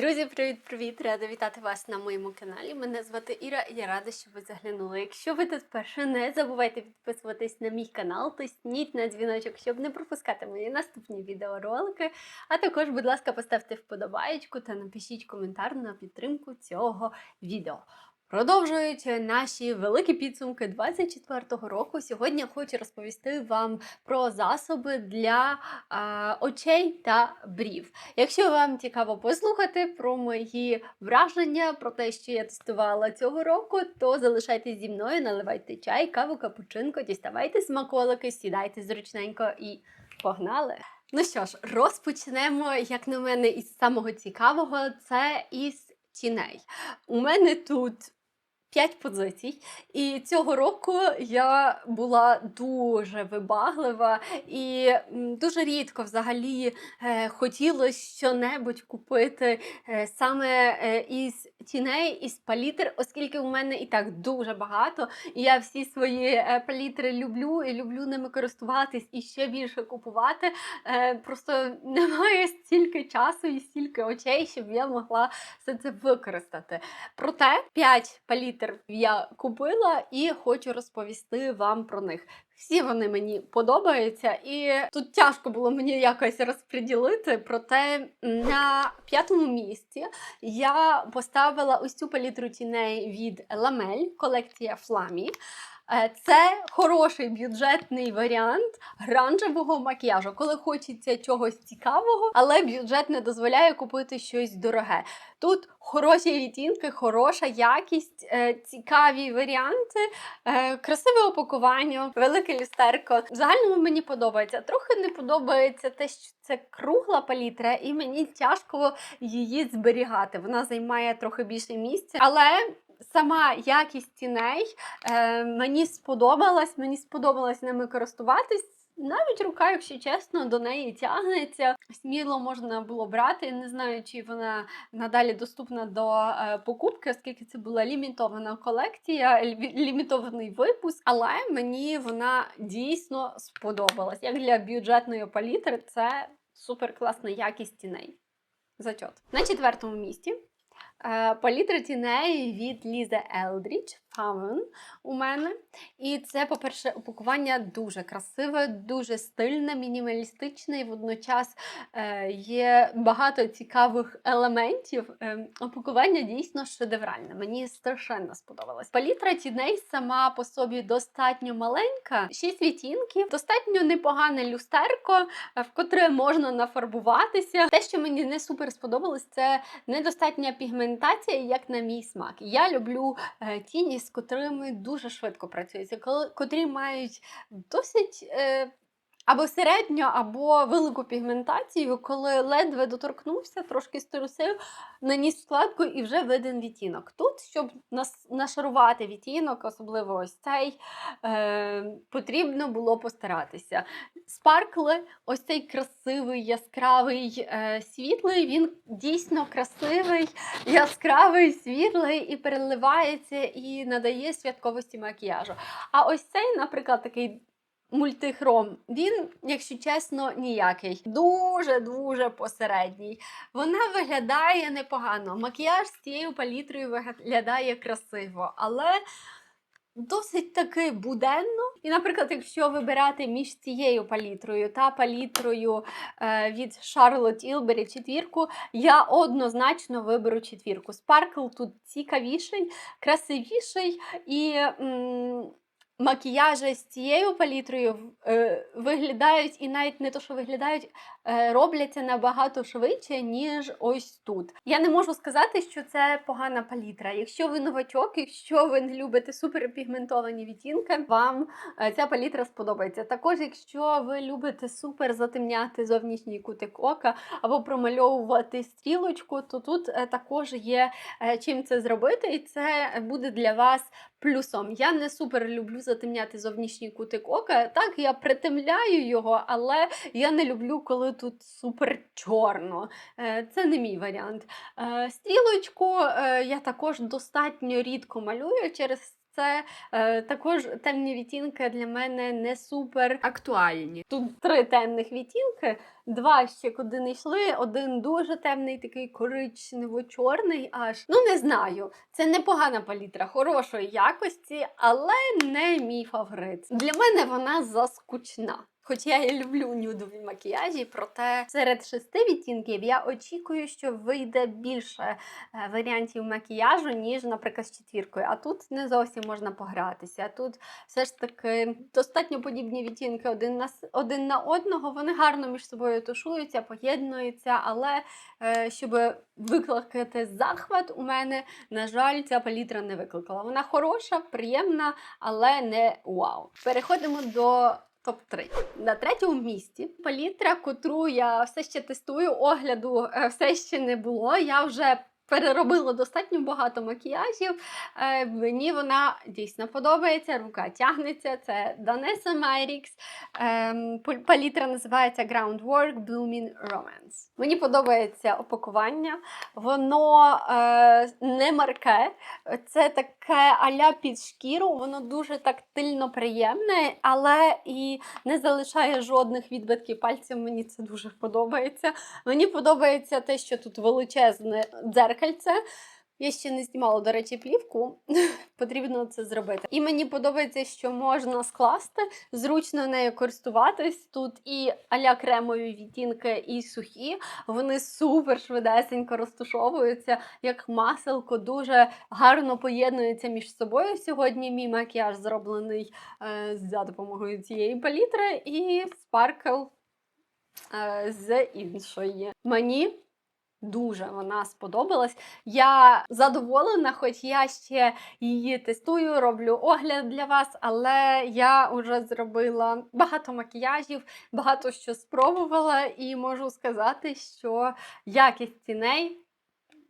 Друзі, привіт-привіт! Рада вітати вас на моєму каналі. Мене звати Іра і я рада, що ви заглянули. Якщо ви тут перше, не забувайте підписуватись на мій канал, тисніть на дзвіночок, щоб не пропускати мої наступні відеоролики. А також, будь ласка, поставте вподобаєчку та напишіть коментар на підтримку цього відео. Продовжують наші великі підсумки 24-го року. Сьогодні хочу розповісти вам про засоби для а, очей та брів. Якщо вам цікаво послухати про мої враження, про те, що я тестувала цього року, то залишайтесь зі мною, наливайте чай, каву, капучинко, діставайте смаколики, сідайте зручненько і погнали! Ну що ж, розпочнемо, як на мене, із самого цікавого це із тіней. У мене тут. П'ять позицій, і цього року я була дуже вибаглива і дуже рідко взагалі хотіла хотілося щонебудь купити е, саме е, із тіней, із палітр, оскільки у мене і так дуже багато. І я всі свої е, палітри люблю і люблю ними користуватись і ще більше купувати. Е, просто немає стільки часу і стільки очей, щоб я могла все це використати. Проте 5 палітр я купила і хочу розповісти вам про них. Всі вони мені подобаються, і тут тяжко було мені якось розподілити. Проте на п'ятому місці я поставила ось цю палітру тіней від Ламель, колекція Фламі. Е, Це хороший бюджетний варіант гранжевого макіяжу, коли хочеться чогось цікавого, але бюджет не дозволяє купити щось дороге. Тут хороші відтінки, хороша якість, е, цікаві варіанти, е, красиве опакування, велике люстерко. В загальному мені подобається. Трохи не подобається те, що це кругла палітра, і мені тяжко її зберігати. Вона займає трохи більше місця, але. Сама якість тіней е, мені сподобалась, мені сподобалось ними користуватись. Навіть рука, якщо чесно, до неї тягнеться. Сміло можна було брати. Не знаю, чи вона надалі доступна до е, покупки, оскільки це була лімітована колекція, лі- лімітований випуск. Але мені вона дійсно сподобалась. Як для бюджетної палітри, це супер класна якість тіней. Зачот. На четвертому місці Палітра тіней від Лізе Елдріч Fawn у мене. І це, по-перше, упакування дуже красиве, дуже стильне, мінімалістичне, і водночас е, є багато цікавих елементів. Е, Упакування дійсно шедевральне. Мені страшенно сподобалось. Палітра тіней сама по собі достатньо маленька, 6 відтінків, достатньо непогане люстерко, е, в котре можна нафарбуватися. Те, що мені не супер сподобалось, це недостатня пігментація, як на мій смак. Я люблю е, тіні, з котрими дуже швидко працюється, котрі мають досить. Е, або середню, або велику пігментацію, коли ледве доторкнувся, трошки струсив, наніс вкладку і вже виден відтінок. Тут, щоб нашарувати відтінок, особливо ось цей, е, потрібно було постаратися. Спаркли, ось цей красивий, яскравий, е, світлий, він дійсно красивий, яскравий, світлий і переливається і надає святковості макіяжу. А ось цей, наприклад, такий. Мультихром, він, якщо чесно, ніякий. Дуже-дуже посередній. Вона виглядає непогано. Макіяж з цією палітрою виглядає красиво, але досить таки буденно. І, наприклад, якщо вибирати між цією палітрою та палітрою е, від Charlotte Tilbury четвірку, я однозначно виберу четвірку. Спаркл тут цікавіший, красивіший і. М Макіяжі з цією палітрою е, виглядають і навіть не то, що виглядають, е, робляться набагато швидше, ніж ось тут. Я не можу сказати, що це погана палітра. Якщо ви новачок, якщо ви не любите суперпігментовані відтінки, вам е, ця палітра сподобається. Також, якщо ви любите супер затемняти зовнішній кутик ока або промальовувати стрілочку, то тут е, також є е, чим це зробити, і це буде для вас плюсом. Я не супер люблю затемняти зовнішній кутик ока. Так, я притемляю його, але я не люблю, коли тут супер чорно. Е, Це не мій варіант. Е, Стрілочку е, я також достатньо рідко малюю через Це е, також темні відтінки для мене не супер актуальні. Тут три темних відтінки, два ще куди не йшли. Один дуже темний, такий коричнево-чорний. Аж ну не знаю. Це непогана палітра хорошої якості, але не мій фаворит. Для мене вона заскучна. Хоч я і люблю нюдові макіяжі, проте серед шести відтінків я очікую, що вийде більше е, варіантів макіяжу, ніж, наприклад, з четвіркою. А тут не зовсім можна погратися. Тут все ж таки достатньо подібні відтінки один на, один на одного. Вони гарно між собою тушуються, поєднуються, але е, щоб викликати захват, у мене, на жаль, ця палітра не викликала. Вона хороша, приємна, але не вау. Переходимо до. Топ-3. На третьому місці палітра, котру я все ще тестую, огляду е, все ще не було. Я вже переробила достатньо багато макіяжів. Е, Мені вона дійсно подобається, рука тягнеться. Це Danessa Myrix. Ем, Палітра називається Groundwork Blooming Romance. Мені подобається опакування. Воно е, не марке, це таке аля під шкіру, воно дуже тактильно приємне, але і не залишає жодних відбитків пальців. Мені це дуже подобається. Мені подобається те, що тут величезне дзеркальце. Я ще не знімала, до речі, плівку. Потрібно це зробити. І мені подобається, що можна скласти, зручно нею користуватись. Тут і аля кремові відтінки, і сухі. Вони супер швидесенько розтушовуються, як маселко, дуже гарно поєднуються між собою. Сьогодні мій макіяж зроблений е, за допомогою цієї палітри, і спаркл е, з іншої. Мені дуже вона сподобалась. Я задоволена, хоч я ще її тестую, роблю огляд для вас, але я вже зробила багато макіяжів, багато що спробувала, і можу сказати, що якість ціней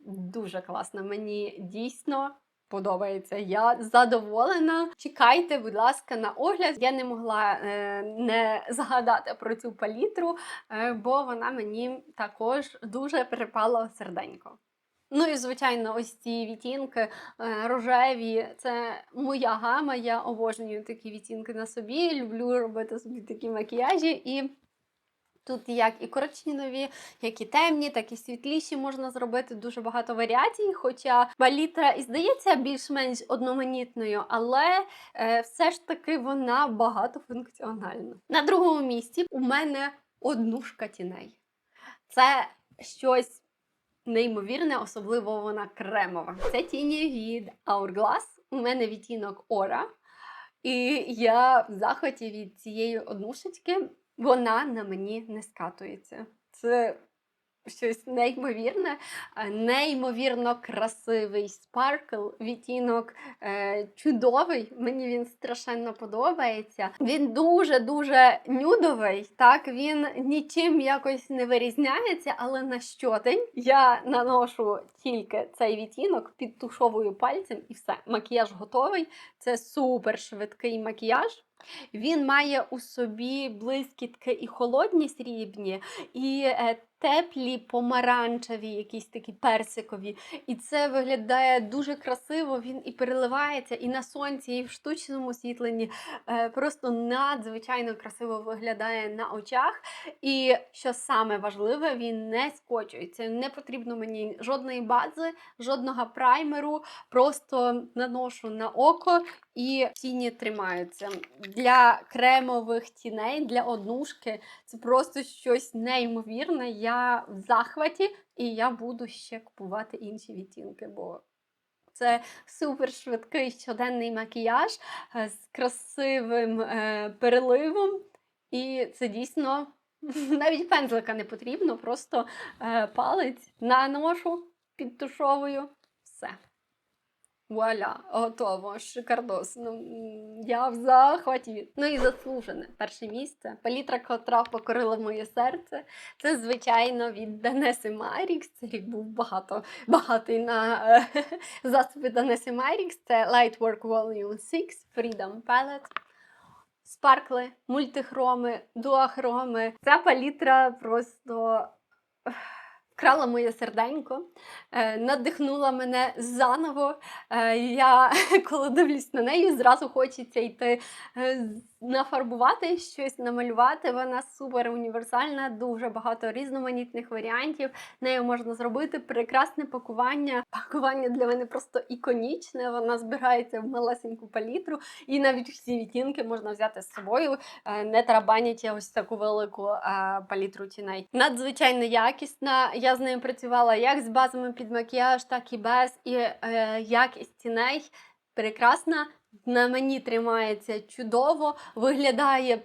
дуже класна. Мені дійсно. Подобається, я задоволена. Чекайте, будь ласка, на огляд. Я не могла е, не згадати про цю палітру, е, бо вона мені також дуже припала в серденько. Ну і звичайно, ось ці відтінки е, рожеві. Це моя гама. Я обожнюю такі відтінки на собі. Люблю робити собі такі макіяжі. І тут як і коричневі, як і темні, так і світліші можна зробити дуже багато варіацій. Хоча палітра і здається більш-менш одноманітною, але е, все ж таки вона багатофункціональна. На другому місці у мене однушка тіней. Це щось неймовірне, особливо вона кремова. Це тіні від Hourglass. У мене відтінок Ора. І я в захваті від цієї однушечки, вона на мені не скатується. Це щось неймовірне, е, неймовірно красивий спаркл, відтінок е, чудовий. Мені він страшенно подобається. Він дуже-дуже нюдовий. Так, він нічим якось не вирізняється, але на щодень я наношу тільки цей відтінок, підтушовую пальцем і все. Макіяж готовий. Це супер швидкий макіяж. Він має у собі блискітки і холодні срібні, і е, теплі помаранчеві, якісь такі персикові. І це виглядає дуже красиво. Він і переливається, і на сонці, і в штучному освітленні. Е, просто надзвичайно красиво виглядає на очах. І що саме важливе, він не скочується. Не потрібно мені жодної бази, жодного праймеру. Просто наношу на око і тіні тримаються. Для кремових тіней, для однушки це просто щось неймовірне. Я в захваті, і я буду ще купувати інші відтінки, бо це супер швидкий щоденний макіяж е, з красивим е, переливом. І це дійсно навіть пензлика не потрібно, просто е, палець наношу, підтушовую. Вуаля, готово, шикардос. Ну, я в захваті. Ну і заслужене перше місце. Палітра, котра покорила моє серце. Це, звичайно, від Данеси Майрікс. Це рік був багато, багатий на е, засоби Данеси Майрікс. Це Lightwork Volume 6 Freedom Palette. Спаркли, мультихроми, дуахроми. Ця палітра просто вкрала моє серденько, е, надихнула мене заново. Е, Я коли дивлюсь на неї, зразу хочеться йти е, нафарбувати щось, намалювати. Вона супер універсальна, дуже багато різноманітних варіантів. Нею можна зробити прекрасне пакування. Пакування для мене просто іконічне. Вона збирається в малесеньку палітру, і навіть всі відтінки можна взяти з собою, не тарабанять ось таку велику палітру тіней. Надзвичайно якісна. Я з нею працювала як з базами під макіяж, так і без. І е, якість тіней прекрасна. На мені тримається чудово, виглядає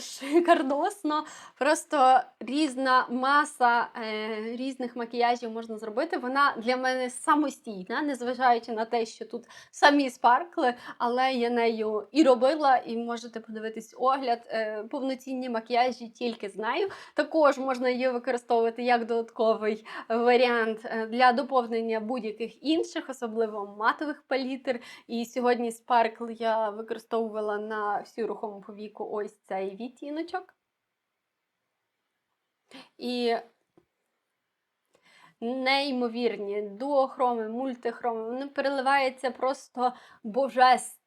шикардосно. Просто різна маса е, різних макіяжів можна зробити. Вона для мене самостійна, незважаючи на те, що тут самі спаркли, але я нею і робила, і можете подивитись огляд. Е, повноцінні макіяжі тільки з нею. Також можна її використовувати як додатковий варіант е, для доповнення будь-яких інших, особливо матових палітр. І сьогодні спаркл я використовувала на всю рухому повіку ось цей відтіночок. І неймовірні дуохроми, мультихроми, вони переливаються просто божественно.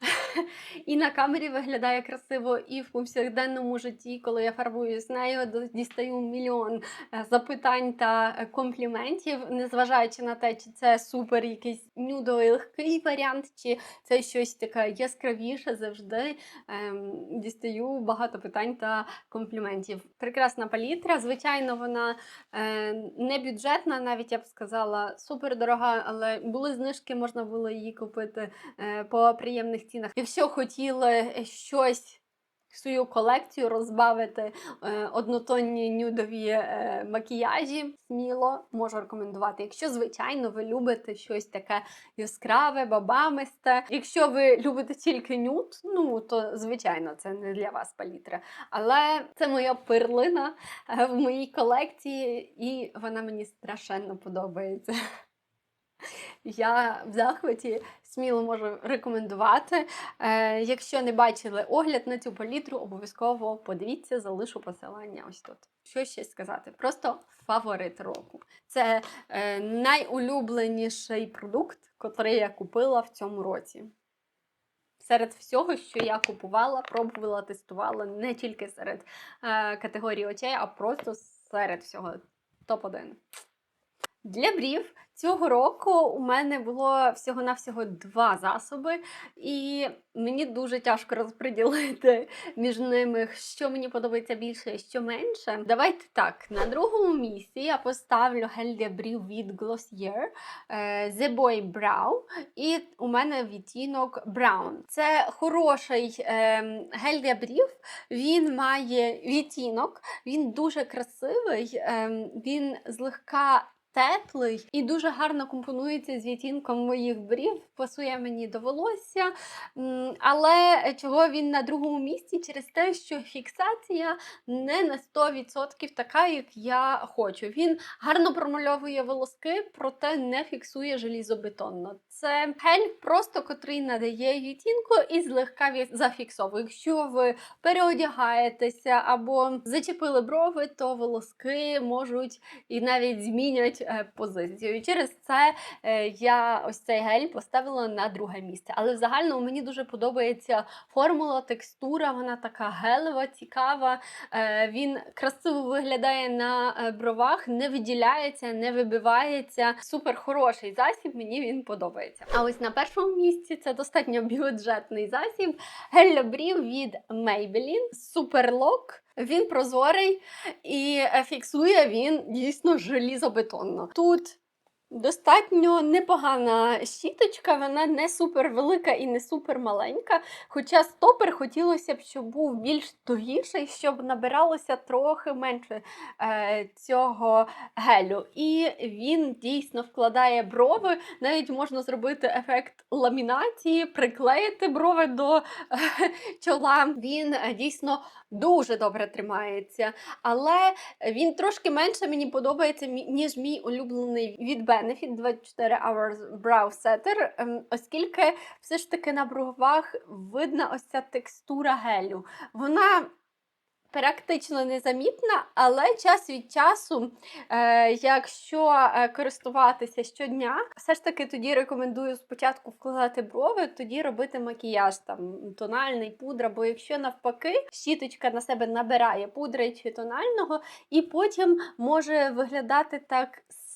І на камері виглядає красиво, і в повсякденному житті, коли я фарбую з нею, дістаю мільйон е, запитань та е, компліментів, незважаючи на те, чи це супер якийсь нюдовий легкий варіант, чи це щось таке яскравіше завжди. Ем, дістаю багато питань та компліментів. Прекрасна палітра. Звичайно, вона е, не бюджетна, навіть я б сказала, супер дорога, але були знижки, можна було її купити е, по приємних цінах. Якщо хотіли щось. в Свою колекцію розбавити е, однотонні нюдові е, макіяжі, сміло можу рекомендувати. Якщо, звичайно, ви любите щось таке яскраве, бабамисте. Якщо ви любите тільки нюд, ну то звичайно це не для вас палітра. Але це моя перлина е, в моїй колекції, і вона мені страшенно подобається. Я в захваті сміло можу рекомендувати. Е, якщо не бачили огляд на цю палітру, обов'язково подивіться, залишу посилання ось тут. Що ще сказати? Просто фаворит року. Це е, найулюбленіший продукт, який я купила в цьому році. Серед всього, що я купувала, пробувала, тестувала не тільки серед е, категорії очей, а просто серед всього. Топ-1. Для брів цього року у мене було всього-навсього два засоби, і мені дуже тяжко розподілити між ними, що мені подобається більше, що менше. Давайте так, на другому місці я поставлю гель для брів від Glossier е, The Boy Brow, і у мене відтінок Brown. Це хороший е, гель для брів, він має відтінок, він дуже красивий, е, він злегка теплий і дуже гарно компонується з відтінком моїх брів, пасує мені до волосся. Але чого він на другому місці? Через те, що фіксація не на 100% така, як я хочу. Він гарно промальовує волоски, проте не фіксує желізобетонно. Це гель, просто котрий надає відтінку і злегка зафіксовує. Якщо ви переодягаєтеся або зачепили брови, то волоски можуть і навіть змінять е, позицію. Через це е, я ось цей гель поставила на друге місце. Але в загальному мені дуже подобається формула, текстура, вона така гелева, цікава. Е, Він красиво виглядає на бровах, не виділяється, не вибивається. Супер хороший засіб, мені він подобається. А ось на першому місці це достатньо бюджетний засіб. Гель для брів від Maybelline Lock. Він прозорий і е, фіксує він дійсно желізобетонно. Тут достатньо непогана щіточка, вона не супер велика і не супер маленька. Хоча стопер хотілося б, щоб був більш тугіший, щоб набиралося трохи менше е, цього гелю. І він дійсно вкладає брови. Навіть можна зробити ефект ламінації, приклеїти брови до е, чола. Він е, дійсно дуже добре тримається. Але він трошки менше мені подобається, ніж мій улюблений від Benefit 24 Hours Brow Setter, ем, оскільки все ж таки на бровах видна ось ця текстура гелю. Вона практично незамітна, але час від часу, е, якщо е, користуватися щодня, все ж таки тоді рекомендую спочатку вкладати брови, тоді робити макіяж там тональний, пудра. Бо якщо навпаки щіточка на себе набирає пудри чи тонального, і потім може виглядати так.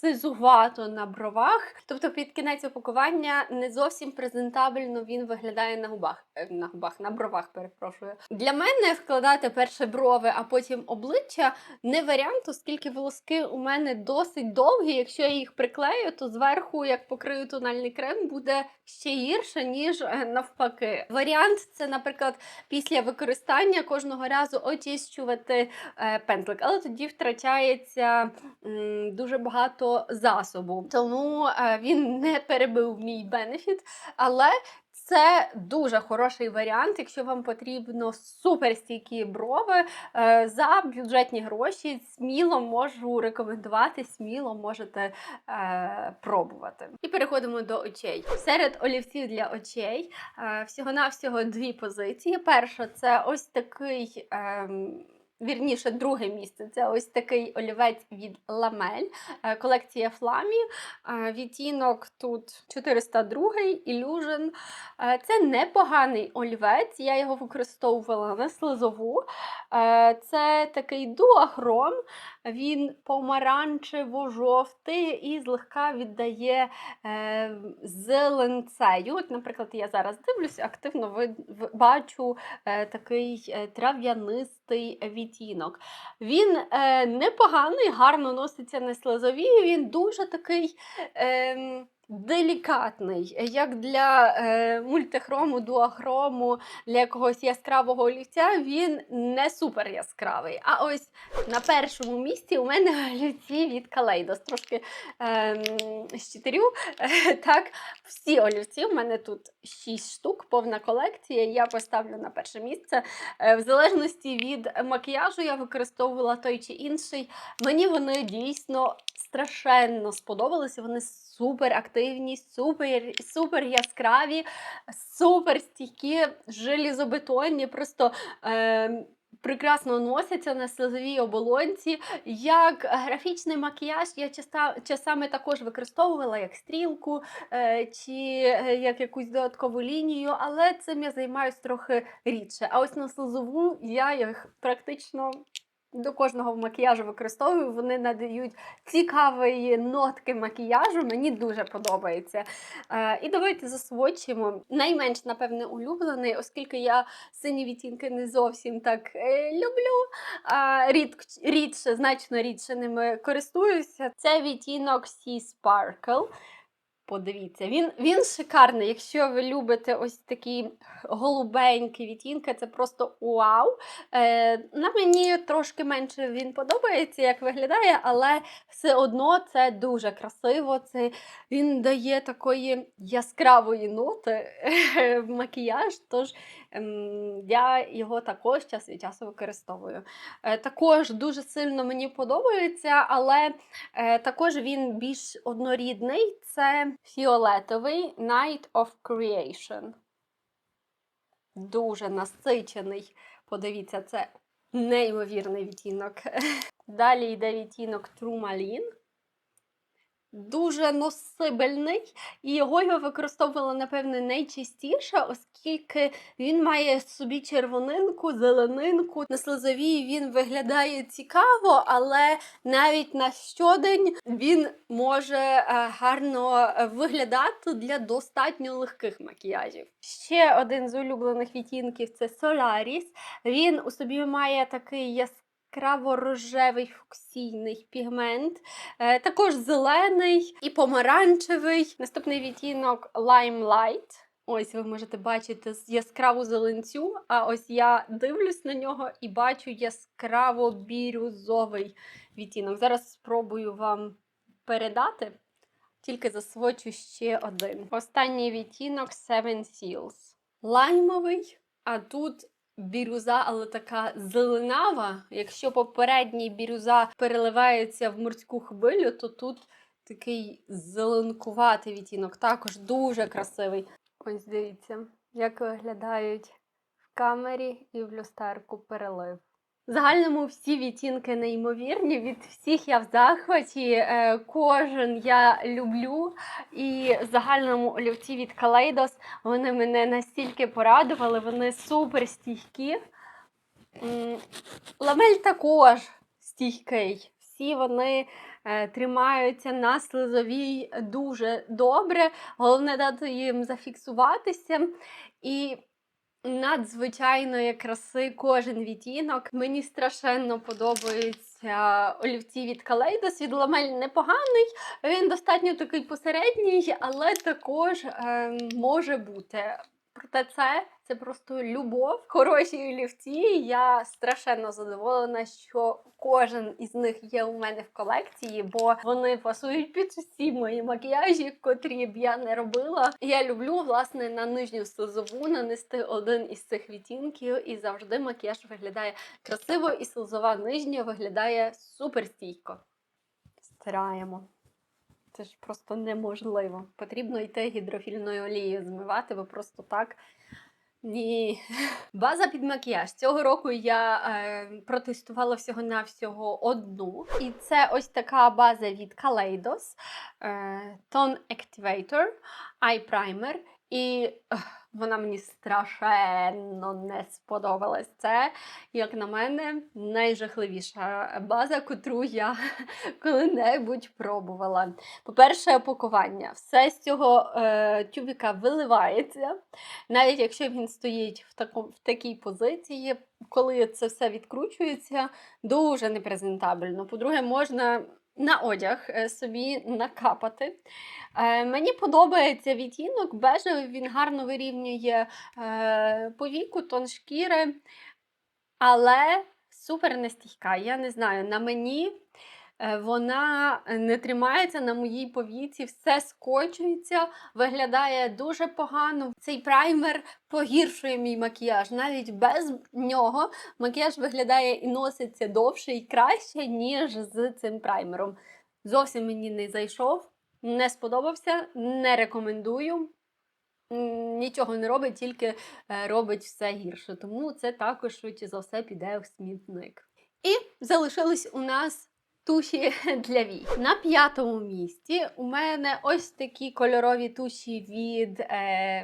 Сизувато на бровах, тобто під кінець опакування не зовсім презентабельно він виглядає на губах. Е, На губах, на бровах, перепрошую. Для мене вкладати перше брови, а потім обличчя не варіант, оскільки волоски у мене досить довгі. Якщо я їх приклею, то зверху, як покрию тональний крем, буде ще гірше, ніж е, навпаки. Варіант це, наприклад, після використання кожного разу очищувати е, пензлик, але тоді втрачається дуже багато засобу. Тому е, він не перебив мій бенефіт, але це дуже хороший варіант, якщо вам потрібно суперстійкі брови е, за бюджетні гроші. Сміло можу рекомендувати, сміло можете е, пробувати. І переходимо до очей. Серед олівців для очей е, всього-навсього дві позиції. Перша це ось такий. ем, Вірніше, друге місце це ось такий олівець від Ламель, е, колекція Фламі. Е, Відтінок тут 402 Illusion. Е, Це непоганий олівець, я його використовувала на слизову. Це такий дуахром, він помаранчево-жовтий і злегка віддає е, зеленцею. От, наприклад, я зараз дивлюсь, активно ви, ви, бачу е, такий е, трав'янистий відтінок. Він е, непоганий, гарно носиться на слезові, він дуже такий. Е, Делікатний, як для е, мультихрому, дуахрому, для якогось яскравого олівця, він не супер яскравий. А ось на першому місці у мене олівці від Kaleidos. Трошки е, щитарю. Е, так, всі олівці, у мене тут 6 штук, повна колекція. Я поставлю на перше місце. Е, в залежності від макіяжу я використовувала той чи інший. Мені вони дійсно страшенно сподобалися. Вони супер активні, супер, супер яскраві, супер стійкі, желізобетонні, просто. Е, Прекрасно носяться на сльозовій оболонці. Як графічний макіяж я часта, часами також використовувала як стрілку е, чи е, як якусь додаткову лінію, але цим я займаюся трохи рідше. А ось на сльозову я їх практично до кожного макіяжу використовую. Вони надають цікавої нотки макіяжу. Мені дуже подобається. Е, і давайте засвочимо. Найменш, напевне, улюблений, оскільки я сині відтінки не зовсім так е, люблю. А, рід, рідше, значно рідше ними користуюся. Це відтінок Sea Sparkle. Подивіться, він, він шикарний. Якщо ви любите ось такі голубенькі відтінки, це просто вау. Е, на мені трошки менше він подобається, як виглядає, але все одно це дуже красиво. Це, він дає такої яскравої ноти в макіяж, тож я його також час від часу використовую. Е, також дуже сильно мені подобається, але е, також він більш однорідний. Це фіолетовий Night of Creation. Дуже насичений. Подивіться, це неймовірний відтінок. Далі йде відтінок Turmalin. Дуже носибельний, і його я використовувала, напевне, найчастіше, оскільки він має собі червонинку, зеленинку. На слезовій він виглядає цікаво, але навіть на щодень він може е, гарно е, виглядати для достатньо легких макіяжів. Ще один з улюблених відтінків це Solaris. Він у собі має такий яскравий яскраво-рожевий фуксійний пігмент, е, також зелений і помаранчевий. Наступний відтінок Limelight. Ось ви можете бачити яскраву зеленцю, а ось я дивлюсь на нього і бачу яскраво бірюзовий відтінок. Зараз спробую вам передати, тільки засвочу ще один. Останній відтінок Seven Seals. Лаймовий, а тут бірюза, але така зеленава. Якщо попередній бірюза переливається в морську хвилю, то тут такий зеленкуватий відтінок. Також дуже красивий. Ось дивіться, як виглядають в камері і в люстерку перелив. В загальному всі відтінки неймовірні. Від всіх я в захваті. е, Кожен я люблю. І в загальному олівці від Kaleidos вони мене настільки порадували, вони супер стійкі. Ламель також стійкий. Всі вони е, тримаються на слизовій дуже добре. Головне дати їм зафіксуватися. І надзвичайної краси кожен відтінок. Мені страшенно подобаються олівці від Kaleidos. Від ламель непоганий. Він достатньо такий посередній, але також е, може бути. Проте це, це просто любов. Хороші олівці. Я страшенно задоволена, що кожен із них є у мене в колекції, бо вони пасують під усі мої макіяжі, котрі б я не робила. Я люблю власне на нижню слизову нанести один із цих відтінків, і завжди макіяж виглядає красиво, і слизова нижня виглядає супер стійко. Стираємо. Це ж просто неможливо. Потрібно йти гідрофільною олією змивати, бо просто так. Ні. База під макіяж. Цього року я е, протестувала всього-навсього одну. І це ось така база від Kaleidos. Е, Tone Activator, Eye Primer. І вона мені страшенно не сподобалась. Це, як на мене, найжахливіша база, котру я коли-небудь пробувала. По-перше, опакування. Все з цього е, тюбіка виливається. Навіть якщо він стоїть в, таку, в такій позиції, коли це все відкручується, дуже непрезентабельно. По-друге, можна на одяг е, собі накапати. Е, мені подобається відтінок, бежевий, він гарно вирівнює е, повіку, тон шкіри, але супер нестійка. Я не знаю, на мені вона не тримається на моїй повіці, все скочується, виглядає дуже погано. Цей праймер погіршує мій макіяж. Навіть без нього макіяж виглядає і носиться довше і краще, ніж з цим праймером. Зовсім мені не зайшов, не сподобався, не рекомендую. Нічого не робить, тільки е, робить все гірше. Тому це також швидше за все піде в смітник. І залишились у нас туші для вій. На п'ятому місці у мене ось такі кольорові туші від е,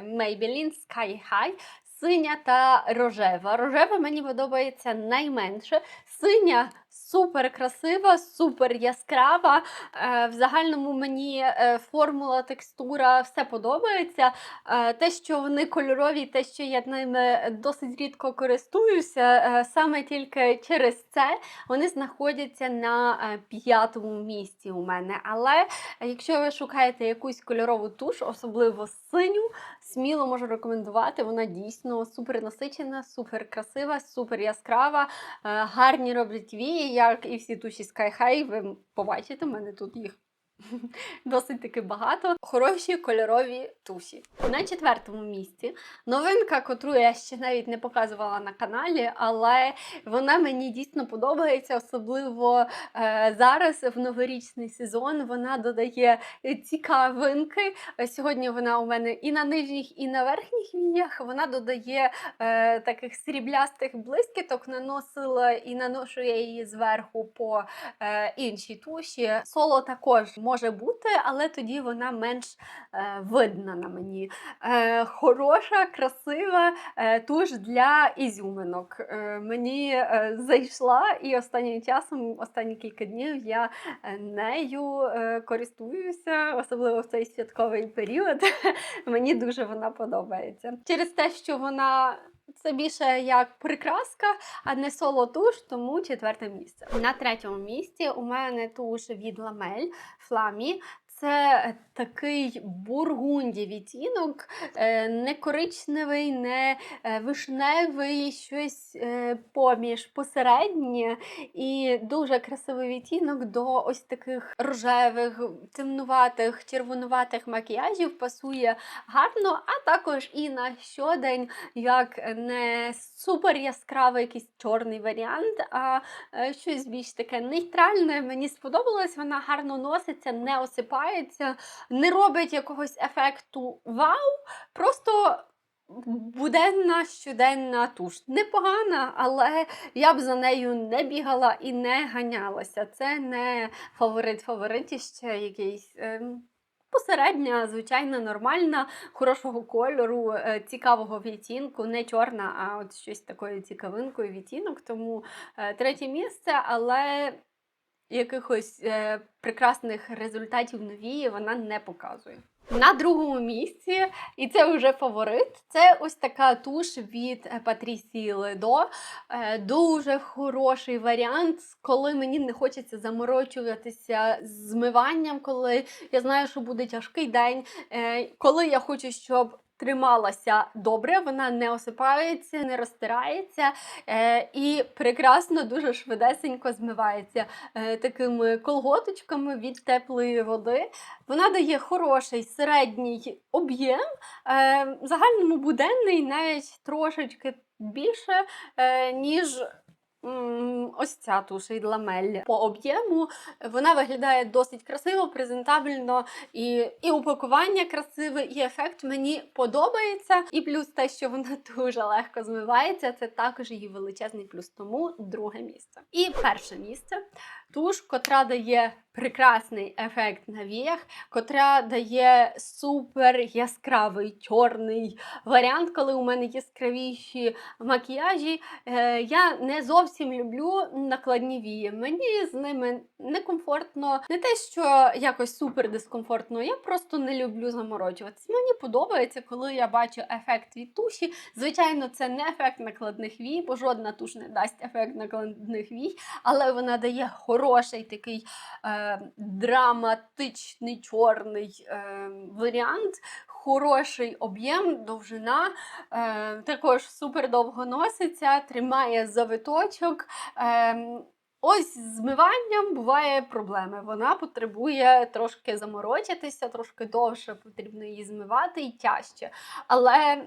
Maybelline Sky High. Синя та рожева. Рожева мені подобається найменше. Синя супер красива, супер яскрава. Е, в загальному мені е, формула, текстура, все подобається. Е, те, що вони кольорові, те, що я ними досить рідко користуюся, саме тільки через це вони знаходяться на п'ятому місці у мене. Але якщо ви шукаєте якусь кольорову туш, особливо синю, сміло можу рекомендувати. Вона дійсно супер насичена, супер красива, супер яскрава, гарні роблять вії, як і всі туші Sky High. Ви побачите, мене тут їх досить таки багато. Хороші кольорові туші. На четвертому місці новинка, котру я ще навіть не показувала на каналі, але вона мені дійсно подобається, особливо е, зараз в новорічний сезон. Вона додає цікавинки. Сьогодні вона у мене і на нижніх, і на верхніх віях. Вона додає е, таких сріблястих блискіток, наносила і наношу я її зверху по е, іншій туші. Соло також може бути, але тоді вона менш е, видна на мені. Е, хороша, красива е, туш для ізюминок. Е, мені е, зайшла, і останнім часом, останні кілька днів, я е, нею е, користуюся, особливо в цей святковий період. Мені дуже вона подобається. Через те, що вона. Це більше як прикраска, а не соло туш, тому четверте місце. На третьому місці у мене туш від Ламель Фламі. Це такий бургунді відтінок, е, не коричневий, не е, вишневий, щось е, поміж посереднє і дуже красивий відтінок до ось таких рожевих, темнуватих, червонуватих макіяжів пасує гарно, а також і на щодень, як не супер яскравий якийсь чорний варіант, а щось більш таке нейтральне. Мені сподобалось, вона гарно носиться, не осипається, не робить якогось ефекту вау, просто буденна щоденна туш. Непогана, але я б за нею не бігала і не ганялася. Це не фаворит фаворитіще якийсь. ем, Посередня, звичайна, нормальна, хорошого кольору, е, цікавого відтінку, не чорна, а от щось такою цікавинкою відтінок. Тому е, третє місце, але якихось е, прекрасних результатів новії вона не показує. На другому місці, і це вже фаворит. Це ось така туш від Патрісії Ледо. Е, Дуже хороший варіант, коли мені не хочеться заморочуватися з змиванням, коли я знаю, що буде тяжкий день, е, коли я хочу, щоб. Трималася добре, вона не осипається, не розтирається е, і прекрасно, дуже швидесенько змивається е, такими колготочками від теплої води. Вона дає хороший середній об'єм, е, загальному буденний, навіть трошечки більше, е, ніж. Ось ця туша від ламель по об'єму вона виглядає досить красиво, презентабельно, і, і упакування красиве, і ефект мені подобається. І плюс те, що вона дуже легко змивається, це також її величезний плюс. Тому друге місце. І перше місце туш, котра дає прекрасний ефект на віях, котра дає супер яскравий чорний варіант, коли у мене яскравіші макіяжі. Е, я не зовсім люблю накладні вії. Мені з ними некомфортно, не те, що якось супер дискомфортно. Я просто не люблю заморочуватись. Мені подобається, коли я бачу ефект від туші. Звичайно, це не ефект накладних вій, бо жодна туш не дасть ефект накладних вій, але вона дає хороший такий е, драматичний чорний е, варіант. Хороший об'єм, довжина, е, також супер довго носиться, тримає завиточок. Е, ось з змиванням буває проблеми. Вона потребує трошки заморочитися, трошки довше потрібно її змивати і тяжче. Але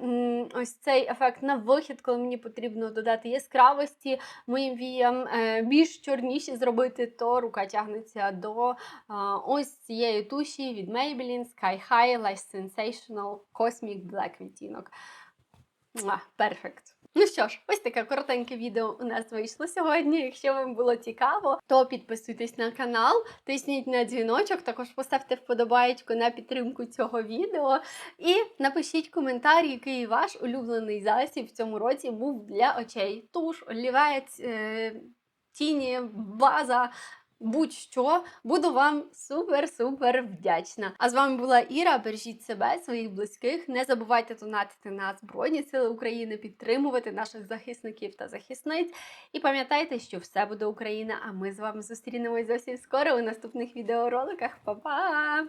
ось цей ефект на вихід, коли мені потрібно додати яскравості моїм віям, е, більш чорніші зробити, то рука тягнеться до ось цієї туші від Maybelline Sky High Lash Sensational Cosmic Black відтінок. Перфект. Ну що ж, ось таке коротеньке відео у нас вийшло сьогодні. Якщо вам було цікаво, то підписуйтесь на канал, тисніть на дзвіночок, також поставте вподобаєчку на підтримку цього відео. І напишіть коментар, який ваш улюблений засіб в цьому році був для очей. Туш, олівець, е, тіні, база. Будь-що буду вам супер-супер вдячна. А з вами була Іра. Бережіть себе, своїх близьких. Не забувайте донатити на Збройні Сили України, підтримувати наших захисників та захисниць. І пам'ятайте, що все буде Україна. А ми з вами зустрінемось зовсім скоро у наступних відеороликах. Па-па!